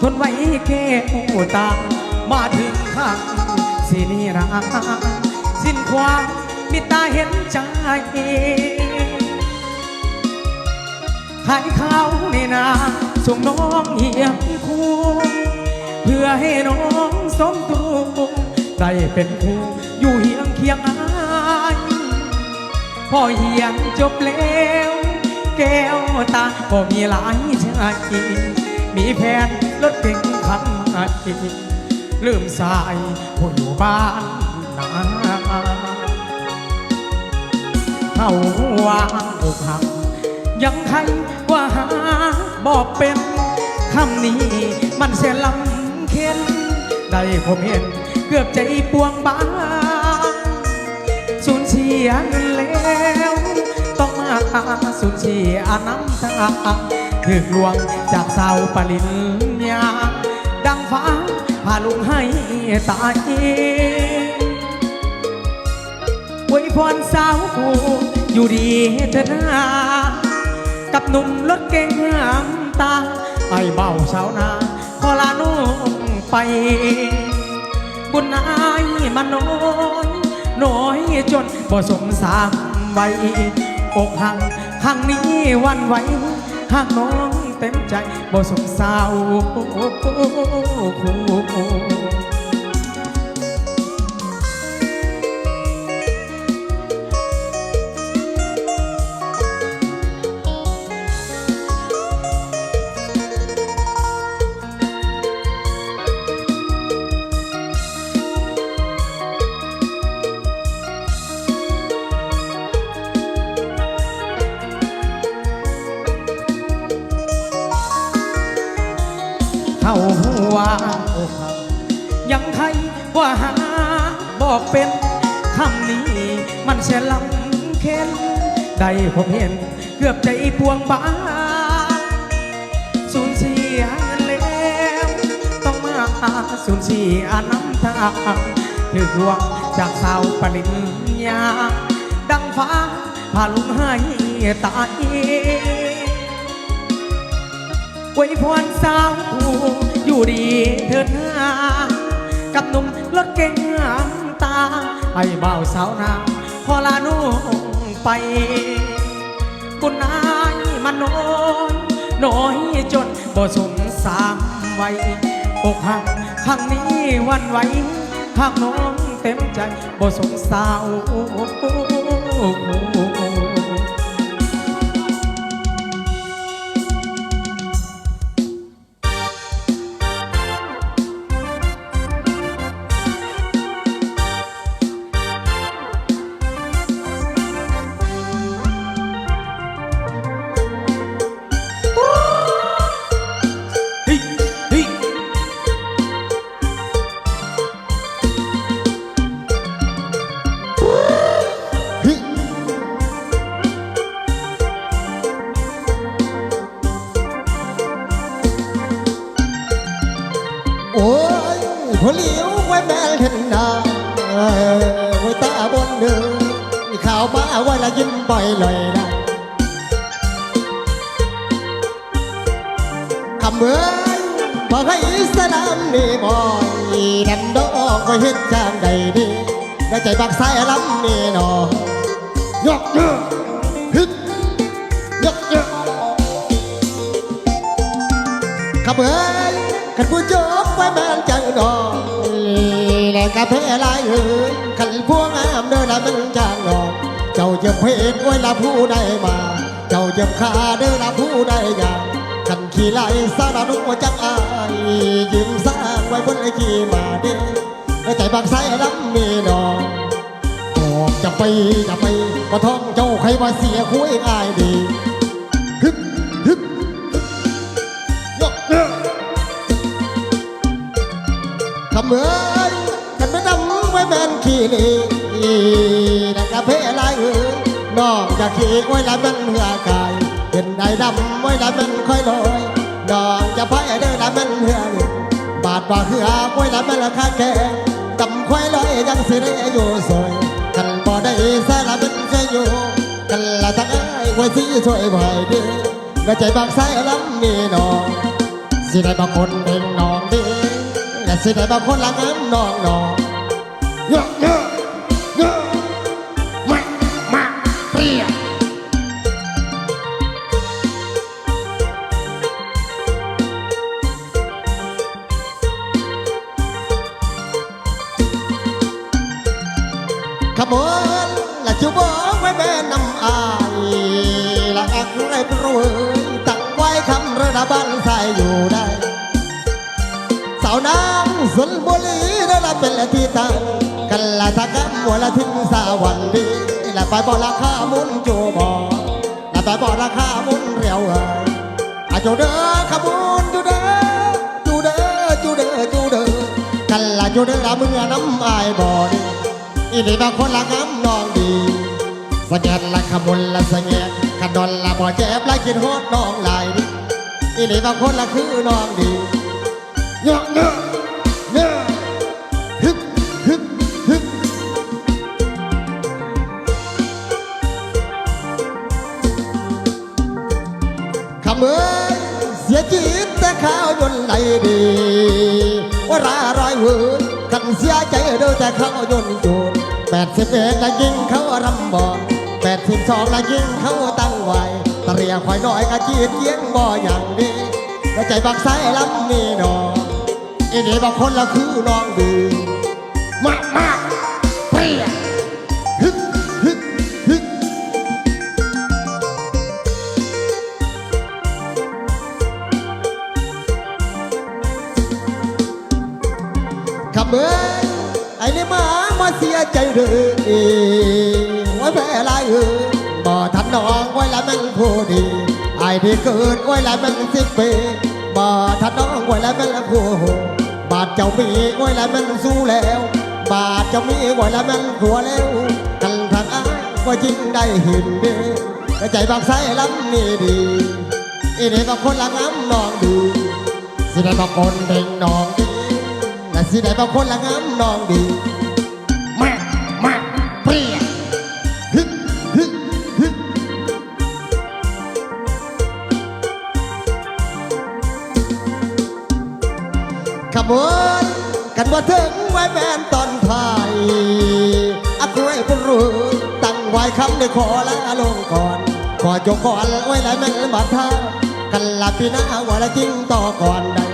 ทนไว้แค่หูตามาถึงข้างสินีราสิ้นความมิตาเห็นใจขายข้าวในนาส่งน้องเหียมคูเพื่อให้น้องสมตูได้เป็นคู่อยู่เฮียงเคียงอายพอเฮียงจบแล้ว แก้วตาก็มีหลายชาติมีแผน รถเก่งคันใหม่ลืมสายผู้อยู่บ้านนาเขาว่าอกหักยังใครว่าหาบอกเป็นคำนี้มันเสียลำเค็นได้ผมเห็นเกือบใจปวงบ้างสูญเสียเงินแล้ว ต้องมาสูญเสียน้ำตาถึกลวงจากสาวปริญญาดังฟ้าพาลุงให้ตายอวยพรสาวกูอยู่ดีเถิดนากับหนุ่มรถเก่งงามตาไอเบาชาวนาขอลานุ่งไป บุญนายมันน้อยน้อยจนบ่สมสามไว้ อกหังข้างนี้วันไหวหากน้องเต็มใจบ่สงสาวคู่ ยังใครว่าหาบอกเป็นคำนี้ มันเสียลำเค้นได้ผมเห็นเกือบใจพวงบ้าสูญเสียเงินแล้วต้องมาสูญเสียน้ำตาถึกลวงจากสาวปริญญา ดังฟ้าพาลุงให้ตายอวยพรสาวอยู่ดีเถิดหนุ่ม รถเก่งงามตา ไอ้บ่าวสาวนางพอลานุ่งไปกุนายมันน้อยน้อยจนบ่สมสามไว้อกหักครั้งนี้วันไหวหากน้องเต็มใจบ่สงสาว ไว้แม่เห็นหน้าเอ้ยไว้ตาบนเดินข่าวบ้าไว้ละยิ้มบ่อยลอยนะคำเอ้ยบอกให้สนามนี่บ่อยดันดอกไว้เห็นจางใดดีแล้วใจบักสายลำนี่หนอยกเยอะฮึดยกเยอะขับเอ้ยขันผู้จบไว้แม่นจังดอก และกะเพลายเอ้ยขันพวงามเดินละมันจางดอก เจ้าจะเพศไว้ละผู้ใดมา เจ้าจะขาเดินละผู้ใดอย่างขันขี่ไล่สารนุกจังอายยืมสร้างไว้บนไอ้ขี่มาเด้แล้วใจบักไสลำนี่ดอกออกจะไปจะไปก็ท้องเจ้าใครว่าเสียคุยง่ายดีฮึบฮึบยกเลิกทำเอ้ ขี้นี่นักกะเพลายเอ้ยน้องจะขี่ไว้ละมันเหือกายเห็นได้ดำไว้ละมันค่อยลอยน้องจะพายเดินละมันเหือนี่บาดว่าเหือไว้ละมันละคาแก่กำควายลอยยังสิได้อยู่สวยกันบ่ได้แซ่ละมันจะอยู่กันละทั้งเอ้ไว้สิช่วยไว้ดีและใจบางสายลำนี่หนอสสิได้บางคนเป็นน้องดีและสิได้บางคนละงามน้องน้อง เยอะเยอะเยอะมามาเปรี้ยขบวนละจูบไว้แม่นำอายละอักไรปรวยตั้งไว้คำระดับบ้านใส่อยู่ได้ สาวนางสุนบุรี ระดับเป็นละที่ตั้งกันละทักกันหัวละทิ้งสาวันดีละไปบอราคามุนจูบอละไปบอราคามุนเรียวเอ้ยอาจูเด้อขบวนจูเด้อจูเด้อจูเด้อจูเด้อกันละจูเด้อละเมื่อน้ำอายบ่ดีอีนี่บางคนละงามน้องดีสแกนละขมุนละสแงนขดอนละบ่เจ็บละกินโฮดน้องหลายดิอีนี่บางคนละคือน้องดีเนาะเนาะ เอ้ยเสียจีตแต่ข้าวยนไหลดีว่าราร้อยหืนกันเสียใจเดูแต่เขาโยนโยนแปดสิบเอ็ดละยิงเขารำบอกแปดสิบสองละยิงเขาตั้งไว้ตะเรียควายน้อยกะจีดเยียงบ่อย่างดีแล้วใจบักไซลำนี่ดอกอีนี่บางคนละคือน้องดีมากมาก เด้อไว้แพ้ลายเออบ่ทันน้องไว้และมันผู้ดีไอ้ที่เกิดไว้และมันสิบปีบ่ทันน้องไว้และมันผู้บาดเจ้ามีไว้และมันสู้แล้ว บาดเจ้ามีไว้และมันขัวแล้วกันทางอ้ายว่าจริงได้เห็นเด้อใจบางไสลำนี่ดีอีนี่บางคนละงามน้องดีสิได้บางคนเด้งน้องดีและสิได้บางคนละงามน้องดี เปรี้ยฮึฮึฮึขบวนกันว่าถึงไว้แมนตอนท้ายอักไรผู้รู้ตั้งไว้คำในขอลาลงก่อนขอจงก่อนไว้แล้วแม่นบัดท่ากันลาปีหน้าว่าละจริงต่อก่อนได้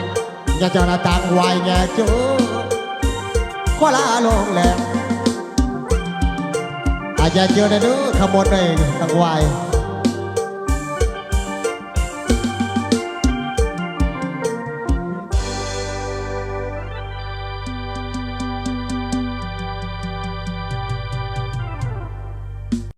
อย่าจะระตังไว้แง่จูขอลาลงแล้ว อาจจะเจอได้ดูขโมยเลยตังไว้